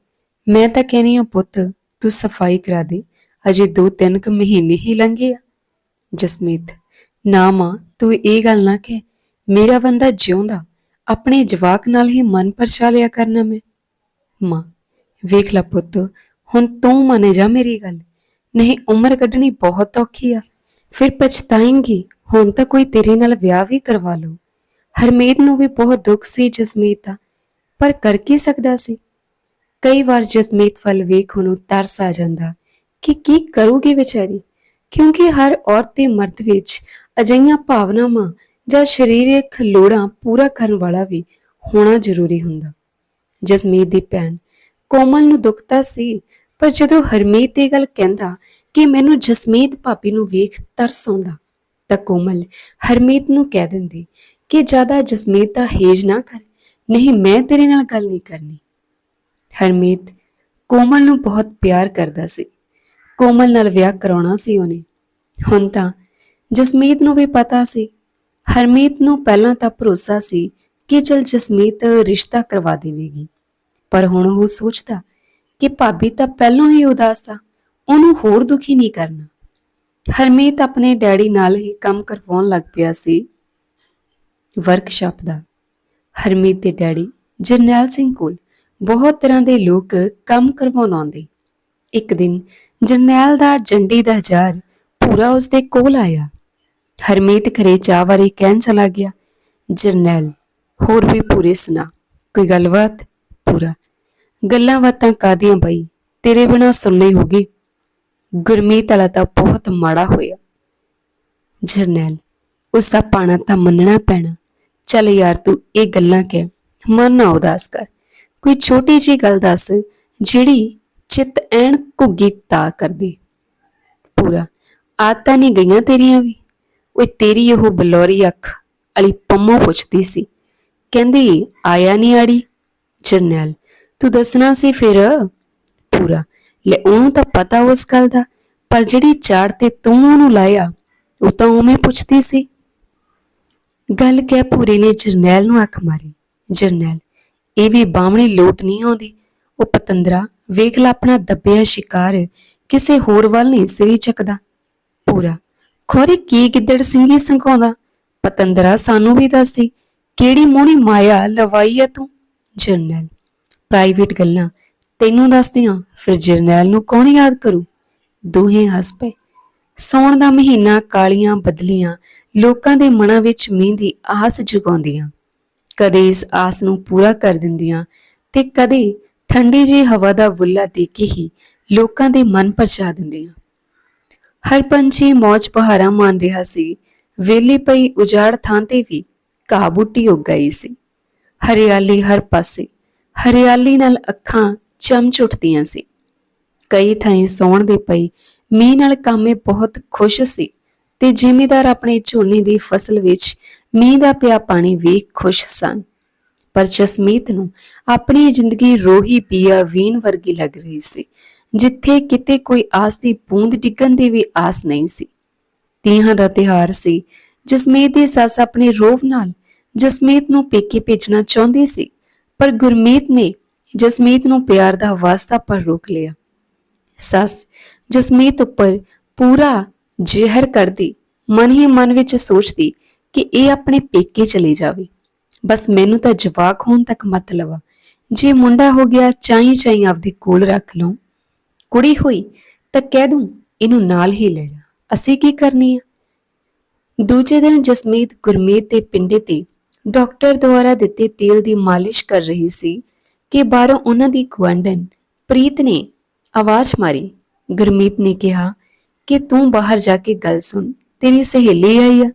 ਮੈਂ ਤਾਂ ਕਹਿੰਦੀ ਆ ਪੁੱਤ, ਤੂੰ ਸਫ਼ਾਈ ਕਰਾ ਦੇ। ਅਜੇ ਦੋ ਤਿੰਨ ਕੁ ਮਹੀਨੇ ਹੀ ਲੰਘੇ ਆ। ਜਸਮੀਤ, ਨਾ ਮਾਂ, ਤੂੰ ਇਹ ਗੱਲ ਨਾ ਕਹਿ। ਮੇਰਾ ਬੰਦਾ ਜਿਉਂਦਾ, ਆਪਣੇ ਜਵਾਕ ਨਾਲ ਹੀ ਮਨ ਪਰਛਾ ਲਿਆ ਕਰਨਾ ਮੈਂ। ਮਾਂ, ਵੇਖ ਲੈ ਪੁੱਤ, ਹੁਣ ਤੂੰ ਮੰਨ ਜਾ ਮੇਰੀ ਗੱਲ। ਨਹੀਂ, ਉਮਰ ਕੱਢਣੀ ਬਹੁਤ ਔਖੀ ਆ। ਫਿਰ ਪਛਤਾਏਂਗੀ, ਹੁਣ ਤਾਂ ਕੋਈ ਤੇਰੇ ਨਾਲ ਵਿਆਹ ਵੀ ਕਰਵਾ ਲਓ ਹਰਮੀਤ ਨੂੰ ਵੀ ਬਹੁਤ ਦੁੱਖ ਸੀ ਜਸਮੀਤ ਦਾ, ਪਰ ਕਰ ਕੀ ਸਕਦਾ ਸੀ? ਕਈ ਵਾਰ ਜਸਮੀਤ ਵੱਲ ਵੇਖ ਉਹਨੂੰ ਤਰਸ ਆ ਜਾਂਦਾ ਕਿ ਕੀ ਕਰੂਗੀ ਵਿਚਾਰੀ, ਕਿਉਂਕਿ ਹਰ ਔਰਤ ਤੇ ਮਰਦ ਵਿੱਚ ਅਜਿਹੀਆਂ ਭਾਵਨਾਵਾਂ ਜਾਂ ਸਰੀਰਕ ਲੋੜਾਂ ਪੂਰਾ ਕਰਨ ਵਾਲਾ ਵੀ ਹੋਣਾ ਜ਼ਰੂਰੀ ਹੁੰਦਾ। ਜਸਮੀਤ ਦੀ ਭੈਣ ਕੋਮਲ ਨੂੰ ਦੁਖਤਾ ਸੀ, ਪਰ ਜਦੋਂ ਹਰਮੀਤ ਇਹ ਗੱਲ ਕਹਿੰਦਾ ਕਿ ਮੈਨੂੰ ਜਸਮੀਤ ਭਾਬੀ ਨੂੰ ਵੇਖ ਤਰਸ ਆਉਂਦਾ ਤਾਂ ਕੋਮਲ ਹਰਮੀਤ ਨੂੰ ਕਹਿ ਦਿੰਦੀ ਕਿ ਜ਼ਿਆਦਾ ਜਸਮੀਤ ਦਾ ਹੇਜ ਨਾ ਕਰ, ਨਹੀਂ ਮੈਂ ਤੇਰੇ ਨਾਲ ਗੱਲ ਨਹੀਂ ਕਰਨੀ। ਹਰਮੀਤ ਕੋਮਲ ਨੂੰ ਬਹੁਤ ਪਿਆਰ ਕਰਦਾ ਸੀ। ਕੋਮਲ ਨਾਲ ਵਿਆਹ ਕਰਾਉਣਾ ਸੀ ਉਹਨੇ। ਹੁਣ ਤਾਂ ਜਸਮੀਤ ਨੂੰ ਵੀ ਪਤਾ ਸੀ। ਹਰਮੀਤ ਨੂੰ ਪਹਿਲਾਂ ਤਾਂ ਭਰੋਸਾ ਸੀ ਕਿ ਚਲ ਜਸਮੀਤ ਰਿਸ਼ਤਾ ਕਰਵਾ ਦੇਵੇਗੀ। ਪਰ ਹੁਣ ਉਹ ਸੋਚਦਾ ਕਿ ਭਾਬੀ ਤਾਂ ਪਹਿਲਾਂ ਹੀ ਉਦਾਸ ਆ। ਉਹਨੂੰ ਹੋਰ ਦੁਖੀ ਨਹੀਂ ਕਰਨਾ। ਹਰਮੀਤ ਆਪਣੇ ਡੈਡੀ ਨਾਲ ਹੀ ਕੰਮ ਕਰਵਾਉਣ ਲੱਗ ਪਿਆ ਸੀ। ਵਰਕਸ਼ਾਪ ਦਾ। ਹਰਮੀਤ ਦੇ ਡੈਡੀ ਜਰਨੈਲ ਸਿੰਘ ਕੋਲ ਬਹੁਤ ਤਰ੍ਹਾਂ ਦੇ ਲੋਕ ਕੰਮ ਕਰਵਾਉਣ ਆਉਂਦੇ। ਇੱਕ ਦਿਨ ਜਰਨੈਲ ਦਾ ਜੰਡੀ ਦਾ ਜਾਰ ਪੂਰਾ ਉਸਦੇ ਕੋਲ ਆਇਆ। ਹਰਮੀਤ ਘਰੇ ਚਾਹ ਵਾਰੀ ਕਹਿਣ ਚਲਾ ਗਿਆ, ਜਰਨੈਲ, ਹੋਰ ਵੀ ਪੂਰੇ ਸੁਣਾ, ਕੋਈ ਗੱਲਬਾਤ? ਪੂਰਾ ਗੱਲਾਂ ਬਾਤਾਂ ਕਾਦੀਆਂ ਬਈ? ਤੇਰੇ ਬਿਨਾ ਸੁਣਨੀ ਹੋਗੀ। ਗੁਰਮੀਤ ਵਾਲਾ ਤਾਂ ਬਹੁਤ ਮਾੜਾ ਹੋਇਆ। ਜਰਨੈਲ, ਉਸ ਦਾ ਪਾਣਾ ਤਾਂ ਮੰਨਣਾ ਪੈਣਾ। ਚੱਲ ਯਾਰ ਤੂੰ ਇਹ ਗੱਲਾਂ ਕਹਿ, ਮਨ ਨਾ ਉਦਾਸ ਕਰ। ਕੋਈ ਛੋਟੀ ਜੀ ਗੱਲ ਦੱਸ, ਜਿਹੜੀ ਚਿੱਤ ਐਨ ਘੁੱਗੀ ਤਾ ਕਰਦੀ। ਪੂਰਾ ਆਤਾਂ ਨਹੀਂ ਗਈਆਂ ਤੇਰੀਆਂ ਵੀ? ਓਏ ਤੇਰੀ ਉਹ ਬਲੌਰੀ ਅੱਖ ਅਲੀ ਪੰਮੋ ਪੁੱਛਦੀ ਸੀ। ਕਹਿੰਦੀ, ਆਇਆ ਨਹੀਂ ਆੜੀ? ਜਰਨੈਲ, ਤੂੰ ਦੱਸਣਾ ਸੀ ਫਿਰ? ਪੂਰਾ ਲੈ ਉਹਨੂੰ ਤਾਂ ਪਤਾ ਉਸ ਗੱਲ ਦਾ, ਪਰ ਜਿਹੜੀ ਚਾੜ ਤੇ ਤੂੰ ਉਹਨੂੰ ਲਾਇਆ, ਉਹ ਤਾਂ ਉਵੇਂ ਪੁੱਛਦੀ ਸੀ। ਗੱਲ ਕਹਿ ਪੂਰੇ ਨੇ ਜਰਨੈਲ ਨੂੰ ਅੱਖ ਮਾਰੀ। ਜਰਨੈਲ, ਇਹ ਵੀ ਬਾਹਮਣੀ ਲੋਟ ਨਹੀਂ ਆਉਂਦੀ। ਉਹ ਪਤੰਦਰਾ, ਵੇਖ ਲੈ ਆਪਣਾ ਦੱਬਿਆ ਸ਼ਿਕਾਰ, ਕਿਸੇ ਹੋਰ ਵੱਲ ਨਹੀਂ ਸਿਰੀ ਚੱਕਦਾ। ਪੂਰਾ, ਖੋਰੇ ਕੀ ਗਿੱਦੜ ਸਿੰਘੀ ਸੰਘਾਉਂਦਾ ਪਤੰਦਰਾ ਸਾਨੂੰ ਵੀ ਦੱਸਦੀ, ਕਿਹੜੀ ਮੋਹਣੀ ਮਾਇਆ ਲਵਾਈ ਆ ਤੂੰ? ਜਰਨੈਲ ਪ੍ਰਾਈਵੇਟ ਗੱਲਾਂ ਤੈਨੂੰ ਦੱਸਦੀਆਂ, ਫਿਰ ਜਰਨੈਲ ਨੂੰ ਕੌਣ ਯਾਦ ਕਰੂ? ਦੋਹੇ ਹੱਸ ਪਏ। ਸੌਣ ਦਾ ਮਹੀਨਾ ਕਾਲੀਆਂ ਬਦਲੀਆਂ ਲੋਕਾਂ ਦੇ ਮਨਾਂ ਵਿੱਚ ਮੀਂਹ ਦੀ ਆਸ ਜਗਾਉਂਦੀਆਂ। ਕਦੇ ਇਸ ਆਸ ਨੂੰ ਪੂਰਾ ਕਰ ਦਿੰਦੀਆਂ ਤੇ ਕਦੇ ਠੰਡੀ ਜਿਹੀ ਹਵਾ ਦਾ ਬੁੱਲਾ ਦੇ ਕੇ ਹੀ ਲੋਕਾਂ ਦੇ ਮਨ ਪਰਚਾ ਦਿੰਦੀਆਂ। ਹਰ ਪੰਛੀ ਮੌਜ ਪਹਾਰਾ ਮਾਨ ਰਿਹਾ ਸੀ। ਵੇਲੀ ਪਈ ਉਜਾੜ ਥਾਂ ਤੇ ਵੀ ਘਾਹ ਬੂਟੀ ਉੱਗ ਗਈ ਸੀ। ਹਰਿਆਲੀ ਹਰ ਪਾਸੇ, ਹਰਿਆਲੀ ਨਾਲ ਅੱਖਾਂ ਚਮਚ ਉੱਠਦੀਆਂ ਸੀ। ਕਈ ਥਾਈਂ ਸੌਣ ਦੇ ਪਈ, ਮੀਂਹ ਨਾਲ ਕਾਮੇ ਬਹੁਤ ਖੁਸ਼ ਸੀ ਤੇ ਜ਼ਿਮੀਦਾਰ ਆਪਣੇ ਝੋਨੇ ਦੀ ਫਸਲ ਵਿੱਚ ਮੀਂਹ ਦਾ ਪਿਆ ਪਾਣੀ ਵੇਖ ਖੁਸ਼ ਸਨ। ਪਰ ਜਸਮੀਤ ਨੂੰ ਆਪਣੀ ਜ਼ਿੰਦਗੀ ਰੋਹੀ ਪੀਆ ਵੀਨ ਵਰਗੀ ਲੱਗ ਰਹੀ ਸੀ, ਜਿੱਥੇ ਕਿਤੇ ਕੋਈ ਆਸ ਦੀ ਬੂੰਦ ਡਿੱਗਣ ਦੀ ਵੀ ਆਸ ਨਹੀਂ ਸੀ। ਤੀਹਾਂ ਦਾ ਤਿਹਾਰ ਸੀ, ਜਸਮੀਤ ਦੀ ਸੱਸ ਆਪਣੇ ਰੋਵ ਨਾਲ ਜਸਮੀਤ ਨੂੰ ਪੇਕੇ ਭੇਜਣਾ ਚਾਹੁੰਦੀ ਸੀ, ਪਰ ਗੁਰਮੀਤ ਨੇ ਜਸਮੀਤ ਨੂੰ ਪਿਆਰ ਦਾ ਵਾਸਤਾ ਪਰ ਰੋਕ ਲਿਆ। ਸੱਸ, ਜਸਮੀਤ ਉੱਪਰ ਪੂਰਾ ਜ਼ਹਿਰ ਕਰਦੀ, ਮਨ ਹੀ ਮਨ ਵਿੱਚ ਸੋਚਦੀ ਕਿ ਇਹ ਆਪਣੇ ਪੇਕੇ ਚਲੇ ਜਾਵੇ। ਬਸ ਮੈਨੂੰ ਤਾਂ ਜਵਾਕ ਹੋਣ ਤੱਕ ਮਤ ਲਵਾ। ਜੇ ਮੁੰਡਾ ਹੋ ਗਿਆ ਚਾਹੀ ਚਾਹੀ ਆਪਦੇ ਕੋਲ ਰੱਖ ਲਉ ਕੁੜੀ ਹੋਈ ਤਾਂ ਕਹਿ ਦੂੰ, ਇਹਨੂੰ ਨਾਲ ਹੀ ਲੈ ਜਾ। ਅਸੀਂ ਕੀ ਕਰਨੀ ਆ? ਦੂਜੇ ਦਿਨ ਜਸਮੀਤ ਗੁਰਮੀਤ ਦੇ ਪਿੰਡੇ ਤੇ ਡਾਕਟਰ ਦੁਆਰਾ ਦਿੱਤੇ ਤੇਲ ਦੀ ਮਾਲਿਸ਼ ਕਰ ਰਹੀ ਸੀ। ਕਿ ਬਾਹਰੋਂ ਉਹਨਾਂ ਦੀ ਗੁਆਂਢਣ ਪ੍ਰੀਤ ਨੇ ਆਵਾਜ਼ ਮਾਰੀ। ਗੁਰਮੀਤ ਨੇ ਕਿਹਾ ਕਿ ਤੂੰ ਬਾਹਰ ਜਾ ਕੇ ਗੱਲ ਸੁਣ, ਤੇਰੀ ਸਹੇਲੀ ਆਈ ਆ।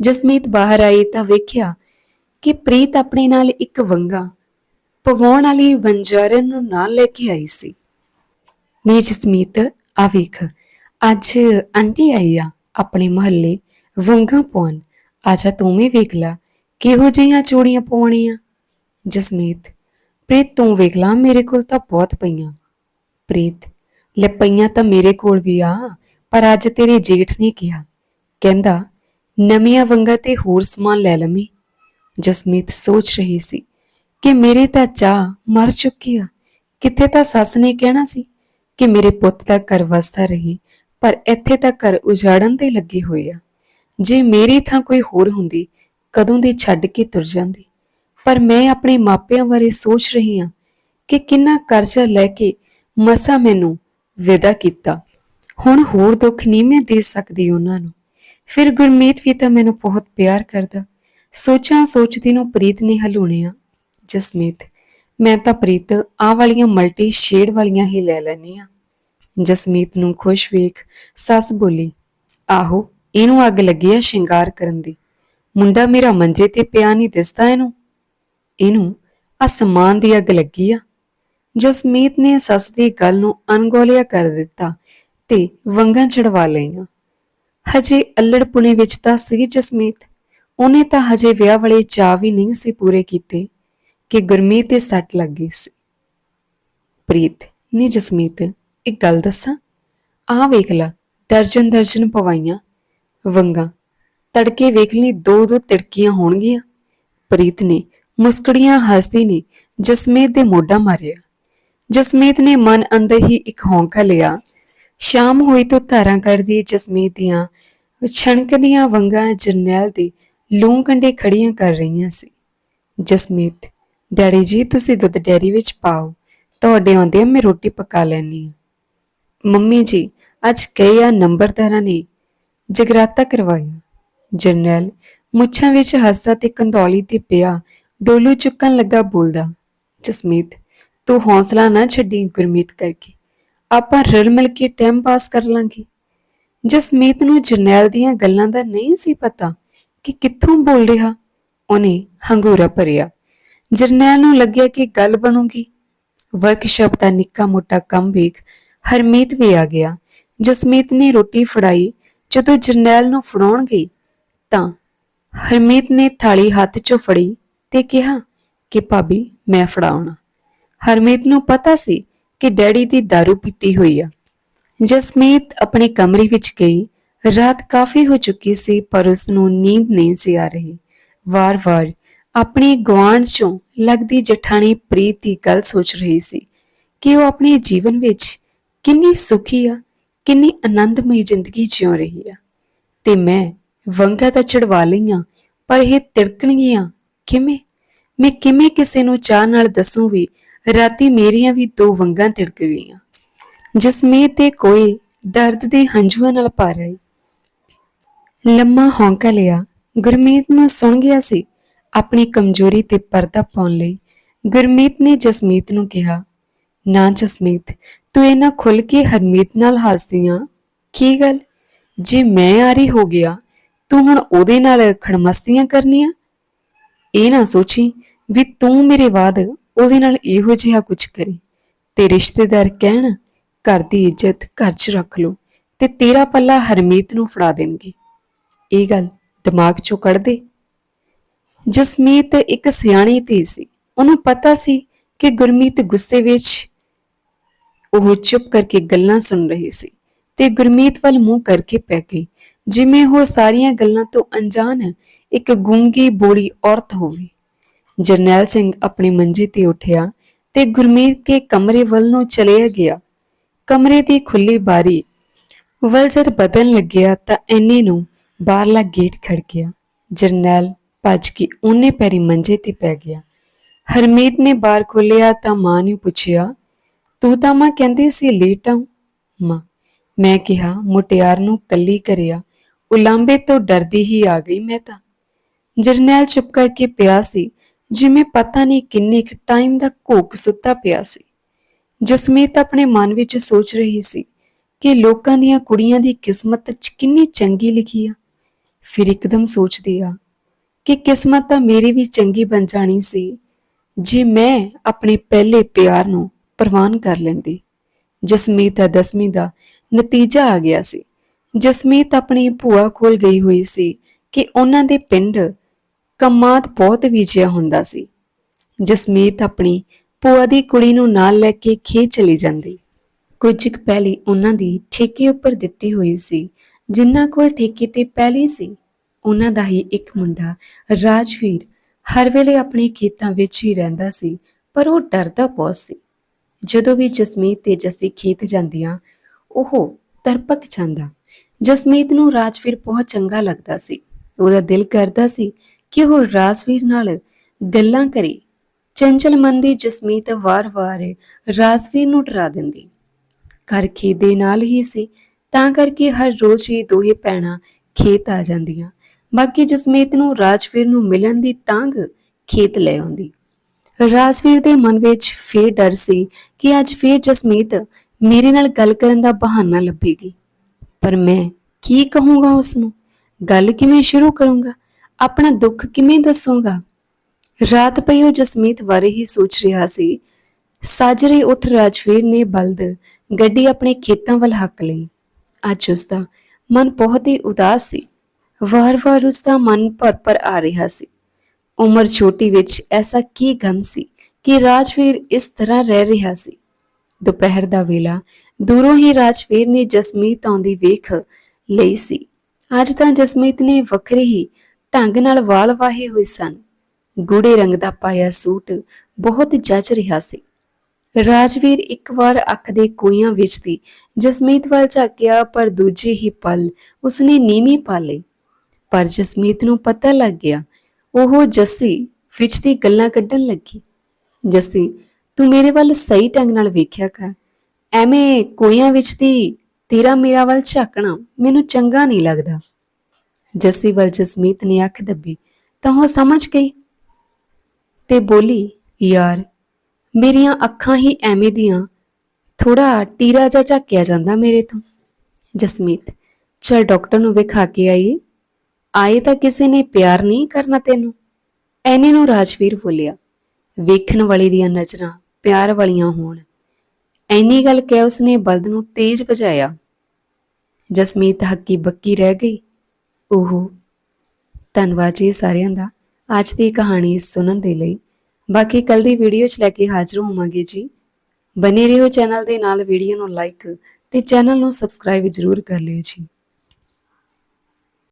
ਜਸਮੀਤ ਬਾਹਰ ਆਈ ਤਾਂ ਵੇਖਿਆ ਕਿ ਪ੍ਰੀਤ ਆਪਣੇ ਨਾਲ ਇੱਕ ਵੰਗਾ, ਪਵਾਉਣ ਵਾਲੀ ਵੰਜਾਰਨ ਨੂੰ ਨਾਲ ਲੈ ਕੇ ਆਈ ਸੀ। ਨੀ ਜਸਮੀਤ, ਆ ਵੇਖ, ਅੱਜ ਆਂਟੀ ਆਈ ਆ ਆਪਣੇ ਮਹੱਲੇ ਵੰਗਾ ਪਾਉਣ ਆਜਾ ਤੂੰ ਵੀ ਵੇਖ ਲੈ, ਕਿਹੋ ਜਿਹੀਆਂ ਚੋੜੀਆਂ ਪਵਾਉਣੀਆਂ? ਜਸਮੀਤ ਪ੍ਰੀਤ, ਤੂੰ ਵੇਖ ਲਾ, ਮੇਰੇ ਕੋਲ ਤਾਂ ਬਹੁਤ ਪਈਆਂ। ਪ੍ਰੀਤ, ਲੈ ਪਈਆਂ ਤਾਂ ਮੇਰੇ ਕੋਲ ਵੀ ਆ, ਪਰ ਅੱਜ ਤੇਰੇ ਜੇਠ ਨੇ ਕਿਹਾ। ਕਹਿੰਦਾ, ਨਵੀਆਂ ਵੰਗਾ ਤੇ ਹੋਰ ਸਮਾਨ ਲੈ ਲਵੀਂ। ਜਸਮੀਤ ਸੋਚ ਰਹੀ ਸੀ ਕਿ ਮੇਰੇ ਤਾਂ ਚਾਹ ਮਰ ਚੁੱਕੀ ਆ। ਕਿੱਥੇ ਤਾਂ ਸੱਸ ਨੇ ਕਹਿਣਾ ਸੀ ਕਿ ਮੇਰੇ ਪੁੱਤ ਦਾ ਘਰ ਵਸਦਾ ਰਹੇ, ਪਰ ਇੱਥੇ ਤਾਂ ਘਰ ਉਜਾੜਨ ਤੇ ਲੱਗੇ ਹੋਏ ਆ। ਜੇ ਮੇਰੀ ਥਾਂ ਕੋਈ ਹੋਰ ਹੁੰਦੀ, ਕਦੋਂ ਦੀ ਛੱਡ ਕੇ ਤੁਰ ਜਾਂਦੀ? ਪਰ ਮੈਂ ਆਪਣੇ ਮਾਪਿਆਂ ਬਾਰੇ ਸੋਚ ਰਹੀ ਹਾਂ ਕਿ ਕਿੰਨਾ ਕਰਜ਼ਾ ਲੈ ਕੇ ਮਸਾ ਮੈਨੂੰ ਵਿਦਾ ਕੀਤਾ। ਹੁਣ ਹੋਰ ਦੁੱਖ ਨਹੀਂ ਮੈਂ ਦੇ ਸਕਦੀ ਉਹਨਾਂ ਨੂੰ। ਫਿਰ ਗੁਰਮੀਤ ਵੀ ਤਾਂ ਮੈਨੂੰ ਬਹੁਤ ਪਿਆਰ ਕਰਦਾ। ਸੋਚਾਂ ਸੋਚਦੀ ਨੂੰ ਪ੍ਰੀਤ ਨੇ ਹਲੂਣਿਆ, ਜਸਮੀਤ, ਮੈਂ ਤਾਂ ਪ੍ਰੀਤ ਆ ਵਾਲੀਆਂ ਮਲਟੀ ਸ਼ੇਡ ਵਾਲੀਆਂ ਹੀ ਲੈ ਲੈਣੀ ਆ ਜਸਮੀਤ ਨੂੰ ਖੁਸ਼ ਵੇਖ ਸੱਸ ਬੋਲੀ, ਆਹੋ, ਇਹਨੂੰ ਅੱਗ ਲੱਗੀ ਆ ਸ਼ਿੰਗਾਰ ਕਰਨ ਦੀ। ਮੁੰਡਾ ਮੇਰਾ ਮੰਜੇ ਤੇ ਪਿਆ ਨਹੀਂ ਦਿਸਦਾ ਇਹਨੂੰ। ਇਹਨੂੰ ਅਸਮਾਨ ਦੀ ਅੱਗ ਲੱਗੀ ਆ। ਜਸਮੀਤ ਨੇ ਸੱਸ ਦੀ ਗੱਲ ਨੂੰ ਅਣਗੌਲਿਆ ਕਰ ਦਿੱਤਾ ਤੇ ਵੰਗਾਂ ਚੜਵਾ ਲਈਆਂ। ਹਜੇ ਅਲੜਪੁਣੇ ਵਿੱਚ ਤਾਂ ਸੀ ਜਸਮੀਤ। ਉਹਨੇ ਤਾਂ ਹਜੇ ਵਿਆਹ ਵਾਲੇ ਚਾਅ ਵੀ ਨਹੀਂ ਸੀ ਪੂਰੇ ਕੀਤੇ ਕਿ ਗੁਰਮੀਤ ਤੇ ਸੱਟ ਲੱਗੀ ਸੀ। ਪ੍ਰੀਤ, ਨੇ ਜਸਮੀਤ, ਇੱਕ ਗੱਲ ਦੱਸਾਂ? ਆਹ ਵੇਖ ਲੈ, ਦਰਜਨ ਦਰਜਨ ਪਵਾਈਆਂ। ਵੰਗਾ, ਤੜਕੇ ਵੇਖ ਲਈ ਦੋ ਦੋ ਤਿੜਕੀਆਂ ਹੋਣਗੀਆਂ। ਪ੍ਰੀਤ ਨੇ ਮੁਸਕੜੀਆਂ ਹੱਸਦੀ ਨੇ ਜਸਮੀਤ ਦੇ ਮੋਢਾ ਮਾਰਿਆ। ਜਸਮੀਤ ਨੇ ਮਨ ਅੰਦਰ ਹੀ ਇੱਕ ਹੌਂਕਾ ਲਿਆ। ਸ਼ਾਮ ਹੋਈ ਤੋਂ ਧਾਰਾਂ ਕੱਢਦੀ ਜਸਮੀਤ ਦੀਆਂ ਛਣਕਦੀਆਂ ਵੰਗਾਂ ਜਰਨੈਲ ਦੀ ਲੂੰ ਕੰਡੇ ਖੜੀਆਂ ਕਰ ਰਹੀਆਂ ਸੀ। ਜਸਮੀਤ, ਡੈਡੀ ਜੀ, ਤੁਸੀਂ ਦੁੱਧ ਡੈਰੀ ਵਿੱਚ ਪਾਓ। ਤੁਹਾਡੇ ਆਉਂਦੇ ਮੈਂ ਰੋਟੀ ਪਕਾ ਲੈਣੀ ਆ ਮੰਮੀ ਜੀ, ਅੱਜ ਕਈ ਆ ਨੰਬਰਦਾਰਾਂ ਨੇ ਜਗਰਾਤਾ ਕਰਵਾਇਆ। ਜਰਨੈਲ ਮੁੱਛਾਂ ਵਿੱਚ ਹੱਸਦਾ ਤੇ ਕੰਧੌਲੀ ਤੇ ਪਿਆ ਡੋਲੂ ਚੁੱਕਣ ਲੱਗਾ ਬੋਲਦਾ, ਜਸਮੀਤ, ਤੂੰ ਹੌਸਲਾ ਨਾ ਛੱਡੀ ਗੁਰਮੀਤ ਕਰਕੇ। ਆਪਾਂ ਰਲ ਮਿਲ ਕੇ ਟਾਈਮ ਪਾਸ ਕਰ ਲਾਂਗੇ। ਜਸਮੀਤ ਨੂੰ ਜਰਨੈਲ ਦੀਆਂ ਗੱਲਾਂ ਦਾ ਨਹੀਂ ਸੀ ਪਤਾ ਕਿ ਕਿੱਥੋਂ ਬੋਲ ਰਿਹਾ। ਉਹਨੇ ਹੰਗੂਰਾ ਭਰਿਆ। ਜਰਨੈਲ ਨੂੰ ਲੱਗਿਆ ਕਿ ਗੱਲ ਬਣੂਗੀ। ਵਰਕਸ਼ਾਪ ਦਾ ਨਿੱਕਾ ਮੋਟਾ ਕੰਮ ਵੇਖ ਹਰਮੀਤ ਵੀ ਆ ਗਿਆ। ਜਸਮੀਤ ਨੇ ਰੋਟੀ ਫੜਾਈ। ਜਦੋਂ ਜਰਨੈਲ ਨੂੰ ਫੜਾਉਣ ਗਈ ਤਾਂ ਹਰਮੀਤ ਨੇ ਥਾਲੀ ਹੱਥ 'ਚੋਂ ਫੜੀ। ਤੇ ਕਿਹਾ ਕਿ ਭਾਬੀ, ਮੈਂ ਫੜਾਉਣਾ। ਹਰਮੀਤ ਨੂੰ ਪਤਾ ਸੀ ਕਿ ਡੈਡੀ ਦੀ दारू ਪੀਤੀ ਹੋਈ ਆ। ਜਸਮੀਤ ਆਪਣੇ ਕਮਰੇ ਵਿੱਚ ਗਈ। ਰਾਤ ਕਾਫੀ ਹੋ ਚੁੱਕੀ ਸੀ, ਪਰ ਉਸ ਨੂੰ ਨੀਂਦ ਨਹੀਂ ਸੀ ਆ ਰਹੀ। ਵਾਰ-ਵਾਰ ਆਪਣੀ ਗੁਆਂਢ ਚੋਂ ਲੱਗਦੀ ਜਠਾਣੀ ਪ੍ਰੀਤ ਦੀ ਗੱਲ ਸੋਚ ਰਹੀ ਸੀ ਕਿ ਉਹ ਆਪਣੇ ਜੀਵਨ ਵਿੱਚ ਕਿੰਨੀ ਸੁਖੀ ਆ, ਕਿੰਨੀ ਆਨੰਦਮਈ ਜ਼ਿੰਦਗੀ ਜਿਉ ਰਹੀ ਆ। ਤੇ ਮੈਂ ਵੰਗਾ ਤਾਂ ਚੜਵਾ ਲਈਆਂ, ਪਰ ਇਹ ਤਿੜਕਣਗੀਆਂ ਕਿਵੇਂ? ਮੈਂ ਕਿਵੇਂ ਕਿਸੇ ਨੂੰ ਚਾਹ ਨਾਲ ਦੱਸੂ ਵੀ ਰਾਤੀ ਮੇਰੀਆਂ ਵੀ ਦੋ ਵੰਗਾਂ ਤਿੜਕ ਗਈਆਂ। ਜਸਮੀਤ ਤੇ ਕੋਈ ਦਰਦ ਦੇ ਹੰਝੂਆਂ ਨਾਲ ਭਰ ਰਹੀ ਲੰਮਾ ਹੌਂਕਾ ਲਿਆ। ਗੁਰਮੀਤ ਨੂੰ ਸੁਣ ਗਿਆ ਸੀ ਆਪਣੀ ਕਮਜ਼ੋਰੀ ਤੇ ਪਰਦਾ ਪਾਉਣ ਲਈ। ਗੁਰਮੀਤ ਨੇ ਜਸਮੀਤ ਨੂੰ ਕਿਹਾ, ਨਾ ਜਸਮੀਤ, ਤੂੰ ਇਹਨਾਂ ਖੁੱਲ ਕੇ ਹਰਮੀਤ ਨਾਲ ਹੱਸਦੀ ਆਂ। ਕੀ ਗੱਲ? ਜੇ ਮੈਂ ਆਰੀ ਹੋ ਗਿਆ, ਤੂੰ ਹੁਣ ਉਹਦੇ ਨਾਲ ਖੜਮਸਤੀਆਂ ਕਰਨੀਆਂ? ਇਹ ਨਾ ਸੋਚੀ ਵੀ ਤੂੰ ਮੇਰੇ ਬਾਅਦ ਉਹਦੇ ਨਾਲ ਇਹੋ ਜਿਹਾ ਕੁਝ ਕਰੀ। ਤੇ ਰਿਸ਼ਤੇਦਾਰ ਕਹਿਣ, ਘਰ ਦੀ ਇੱਜ਼ਤ ਘਰ 'ਚ ਰੱਖ ਲਓ ਤੇ ਤੇਰਾ ਪੱਲਾ ਹਰਮੀਤ ਨੂੰ ਫੜਾ ਦੇਣਗੇ। ਇਹ ਗੱਲ ਦਿਮਾਗ 'ਚੋਂ ਕੱਢ ਦੇ ਜਸਮੀਤ ਇੱਕ ਸਿਆਣੀ ਧੀ ਸੀ। ਉਹਨੂੰ ਪਤਾ ਸੀ ਕਿ ਗੁਰਮੀਤ ਗੁੱਸੇ ਵਿੱਚ ਉਹ ਚੁੱਪ ਕਰਕੇ ਗੱਲਾਂ ਸੁਣ ਰਹੀ ਸੀ ਤੇ ਗੁਰਮੀਤ ਵੱਲ ਮੂੰਹ ਕਰਕੇ ਪੈ ਗਈ। ਜਿਵੇਂ ਉਹ ਸਾਰੀਆਂ ਗੱਲਾਂ ਤੋਂ ਅਣਜਾਣ ਇੱਕ ਗੁੰਗੀ ਬੋੜੀ ਔਰਤ ਹੋਵੇ। ਜਰਨੈਲ ਸਿੰਘ ਆਪਣੇ ਮੰਜੇ ਤੇ ਉੱਠਿਆ ਤੇ ਗੁਰਮੀਤ ਕੇ ਕਮਰੇ ਵੱਲ ਨੂੰ ਚਲਿਆ ਗਿਆ। ਕਮਰੇ ਦੀ ਖੁੱਲੀ ਬਾਰੀ ਵੱਲ ਜਦ ਬਦਲਣ ਲੱਗਿਆ ਤਾਂ ਐਨੇ ਨੂੰ ਬਾਹਰਲਾ ਗੇਟ ਖੜ ਗਿਆ। ਜਰਨੈਲ ਭੱਜ ਕੇ ਉਹਨੇ ਪੈਰੀ ਮੰਜੇ ਤੇ ਪੈ ਗਿਆ। ਹਰਮੀਤ ਨੇ ਬਾਹਰ ਖੋਲਿਆ ਤਾਂ ਮਾਂ ਨੇ ਪੁੱਛਿਆ, ਤੂੰ ਤਾਂ ਮਾਂ ਕਹਿੰਦੀ ਸੀ ਲੇਟ ਆਉਂ ਮਾਂ। ਮੈਂ ਕਿਹਾ, ਮੁਟਿਆਰ ਨੂੰ ਕੱਲੀ ਕਰਿਆ। ਉਲਾਂਬੇ ਤੋਂ ਡਰਦੀ ਹੀ ਆ ਗਈ ਮੈਂ ਤਾਂ। ਜਰਨੈਲ ਚੁੱਪ ਕਰਕੇ ਪਿਆ ਸੀ, ਜਿਵੇਂ ਪਤਾ ਨਹੀਂ ਕਿੰਨੇ ਕੁ ਟਾਈਮ ਦਾ ਘੋਕ ਸੁੱਤਾ ਪਿਆ ਸੀ। ਜਸਮੀਤ ਆਪਣੇ ਮਨ ਵਿੱਚ ਸੋਚ ਰਹੀ ਸੀ ਕਿ ਲੋਕਾਂ ਦੀਆਂ ਕੁੜੀਆਂ ਦੀ ਕਿਸਮਤ 'ਚ ਕਿੰਨੀ ਚੰਗੀ ਲਿਖੀ ਆ। ਫਿਰ ਇੱਕਦਮ ਸੋਚਦੀ ਆ ਕਿ ਕਿਸਮਤ ਤਾਂ ਮੇਰੀ ਵੀ ਚੰਗੀ ਬਣ ਜਾਣੀ ਸੀ, ਜੇ ਮੈਂ ਆਪਣੇ ਪਹਿਲੇ ਪਿਆਰ ਨੂੰ ਪ੍ਰਵਾਨ ਕਰ ਲੈਂਦੀ। ਜਸਮੀਤ ਦਾ ਦਸਵੀਂ ਦਾ ਨਤੀਜਾ ਆ ਗਿਆ ਸੀ। ਜਸਮੀਤ ਆਪਣੀ ਭੂਆ ਕੋਲ ਗਈ ਹੋਈ ਸੀ ਕਿ ਉਹਨਾਂ ਦੇ ਪਿੰਡ ਕਮਾਦ ਬਹੁਤ ਵਿਜਿਆ ਹੁੰਦਾ ਸੀ। ਜਸਮੀਤ ਆਪਣੀ ਪੂਆ ਦੀ ਕੁੜੀ ਨੂੰ ਨਾਲ ਲੈ ਕੇ ਖੇ ਚਲੀ ਜਾਂਦੀ। ਕੁਝ ਕੁ ਪਹਿਲੇ ਉਹਨਾਂ ਦੀ ਠੇਕੇ ਉੱਪਰ ਦਿੱਤੀ ਹੋਈ ਸੀ, ਜਿਨ੍ਹਾਂ ਕੋਲ ਠੇਕੇ ਤੇ ਪਹਿਲੀ ਸੀ। ਉਹਨਾਂ ਦਾ ਹੀ ਇੱਕ ਮੁੰਡਾ ਰਾਜਵੀਰ ਹਰ ਵੇਲੇ ਆਪਣੇ ਖੇਤਾਂ ਵਿੱਚ ਹੀ ਰਹਿੰਦਾ ਸੀ, ਪਰ ਉਹ ਡਰਦਾ ਬਹੁਤ ਸੀ। ਜਦੋਂ ਵੀ ਜਸਮੀਤ ਤੇ ਜੱਸੀ ਖੇਤ ਜਾਂਦੀਆਂ, ਉਹ ਤਰਪਕ ਜਾਂਦਾ। ਜਸਮੀਤ ਨੂੰ ਰਾਜਵੀਰ ਬਹੁਤ ਚੰਗਾ ਲੱਗਦਾ ਸੀ। ਉਹਦਾ ਦਿਲ ਕਰਦਾ ਸੀ ਕਿ ਉਹ ਰਾਜਵੀਰ ਨਾਲ ਗੱਲਾਂ ਕਰੇ। ਚੰਚਲ ਮਨ ਦੀ ਜਸਮੀਤ ਵਾਰ-ਵਾਰ ਰਾਜਵੀਰ ਨੂੰ ਡਰਾ ਦਿੰਦੀ। ਘਰ ਖੇਤ ਦੇ ਨਾਲ ਹੀ ਸੀ, ਤਾਂ ਕਰਕੇ ਹਰ ਰੋਜ਼ ਹੀ ਦੋਹੇ ਭੈਣਾਂ ਖੇਤ ਆ ਜਾਂਦੀਆਂ। ਬਾਕੀ ਜਸਮੀਤ ਨੂੰ ਰਾਜਵੀਰ ਨੂੰ ਮਿਲਣ ਦੀ ਤਾਂਗ ਖੇਤ ਲੈ ਆਉਂਦੀ। ਰਾਜਵੀਰ ਦੇ ਮਨ ਵਿੱਚ ਫੇਰ ਡਰ ਸੀ ਕਿ ਅੱਜ ਫੇਰ ਜਸਮੀਤ ਮੇਰੇ ਨਾਲ ਗੱਲ ਕਰਨ ਦਾ ਬਹਾਨਾ ਲੱਭੇਗੀ। ਪਰ ਮੈਂ ਕੀ ਕਹੂੰਗਾ ਉਸ ਨੂੰ ਗੱਲ ਕਿਵੇਂ ਸ਼ੁਰੂ ਕਰੂੰਗਾ? ਆਪਣਾ ਦੁੱਖ ਕਿਵੇਂ ਦੱਸੂੰਗਾ? ਰਾਤ ਪਈ ਉਹ ਜਸਮੀਤ ਬਾਰੇ ਹੀ ਸੋਚ ਰਿਹਾ ਸੀ। ਸਾਜਰੇ ਉੱਠ ਰਾਜਵੀਰ ਨੇ ਬਲਦ ਗੱਡੀ ਆਪਣੇ ਖੇਤਾਂ ਵੱਲ ਹੱਕ ਲਈ। ਅੱਜ ਉਸ ਦਾ ਮਨ ਬਹੁਤ ਹੀ ਉਦਾਸ ਸੀ। ਵਾਰ-ਵਾਰ ਉਸ ਦਾ ਮਨ ਭਰ-ਭਰ ਆ ਰਿਹਾ ਸੀ। ਉਮਰ ਛੋਟੀ ਵਿੱਚ ਐਸਾ ਕੀ ਗਮ ਸੀ ਕਿ ਰਾਜਵੀਰ ਇਸ ਤਰ੍ਹਾਂ ਰਹਿ ਰਿਹਾ ਸੀ। ਦੁਪਹਿਰ ਦਾ ਵੇਲਾ ਦੂਰੋਂ ਹੀ ਰਾਜਵੀਰ ਨੇ ਜਸਮੀਤ ਆਉਂਦੀ ਵੇਖ ਲਈ ਸੀ। ਅੱਜ ਤਾਂ ਜਸਮੀਤ ਨੇ ਵੱਖਰੇ ਹੀ ਢੰਗ ਨਾਲ ਵਾਲ ਵਾਹੇ ਹੋਏ ਸਨ। ਗੂੜੇ ਰੰਗ ਦਾ ਪਾਇਆ ਸੂਟ ਬਹੁਤ ਜੱਜ ਰਿਹਾ ਸੀ। ਰਾਜਵੀਰ ਇੱਕ ਵਾਰ ਅੱਖ ਦੇ ਕੋਈਆਂ ਵਿੱਚ ਦੀ ਜਸਮੀਤ ਵੱਲ ਝਾਕਿਆ, ਪਰ ਦੂਜੇ ਹੀ ਪਲ ਉਸਨੇ ਨੀਵੀਂ ਪਾ ਲਈ। ਪਰ ਜਸਮੀਤ ਨੂੰ ਪਤਾ ਲੱਗ ਗਿਆ, ਉਹ ਜੱਸੀ ਵਿੱਚ ਦੀ ਗੱਲਾਂ ਕੱਢਣ ਲੱਗੀ। ਜੱਸੀ, ਤੂੰ ਮੇਰੇ ਵੱਲ ਸਹੀ ਢੰਗ ਨਾਲ ਵੇਖਿਆ ਕਰ। ਐਵੇਂ ਕੋਈਆਂ ਵਿੱਚ ਦੀ ਤੇਰਾ ਮੇਰਾ ਵੱਲ ਝਾਕਣਾ ਮੈਨੂੰ ਚੰਗਾ ਨਹੀਂ ਲੱਗਦਾ। ਜੱਸੀ ਵੱਲ ਜਸਮੀਤ ਨੇ ਅੱਖ ਦੱਬੀ ਤਾਂ ਉਹ ਸਮਝ ਗਈ ਤੇ ਬੋਲੀ, ਯਾਰ, ਮੇਰੀਆਂ ਅੱਖਾਂ ਹੀ ਐਵੇਂ ਦੀਆਂ ਥੋੜਾ ਟੀਰਾ ਜਿਹਾ ਝਾਕਿਆ ਜਾਂਦਾ ਮੇਰੇ ਤੋਂ। ਜਸਮੀਤ, ਚਲ ਡਾਕਟਰ ਨੂੰ ਵਿਖਾ ਕੇ ਆਈਏ ਆਏ ਤਾਂ ਕਿਸੇ ਨੇ ਪਿਆਰ ਨਹੀਂ ਕਰਨਾ ਤੈਨੂੰ। ਐਨੇ ਨੂੰ ਰਾਜਵੀਰ ਬੋਲਿਆ, ਵੇਖਣ ਵਾਲੇ ਦੀਆਂ ਨਜ਼ਰਾਂ ਪਿਆਰ ਵਾਲੀਆਂ ਹੋਣ। ਐਨੀ ਗੱਲ ਕਹਿ ਉਸਨੇ ਬਲਦ ਨੂੰ ਤੇਜ਼ ਭਜਾਇਆ। ਜਸਮੀਤ ਹੱਕੀ ਬੱਕੀ ਰਹਿ ਗਈ। ਉਹ ਧੰਨਵਾਦ ਜੀ ਸਾਰਿਆਂ ਦਾ। ਅੱਜ ਦੀ ਕਹਾਣੀ ਸੁਣਨ ਦੇ ਲਈ। ਬਾਕੀ ਕੱਲ ਦੀ ਵੀਡੀਓ 'ਚ ਲੈ ਕੇ ਹਾਜ਼ਰ ਹੋਵਾਂਗੇ ਜੀ। ਬਨੇ ਰਹੋ ਚੈਨਲ ਦੇ ਨਾਲ ਵੀਡੀਓ ਨੂੰ ਲਾਈਕ ਤੇ ਚੈਨਲ ਨੂੰ ਸਬਸਕ੍ਰਾਈਬ ਜ਼ਰੂਰ ਕਰ ਲਿਓ ਜੀ।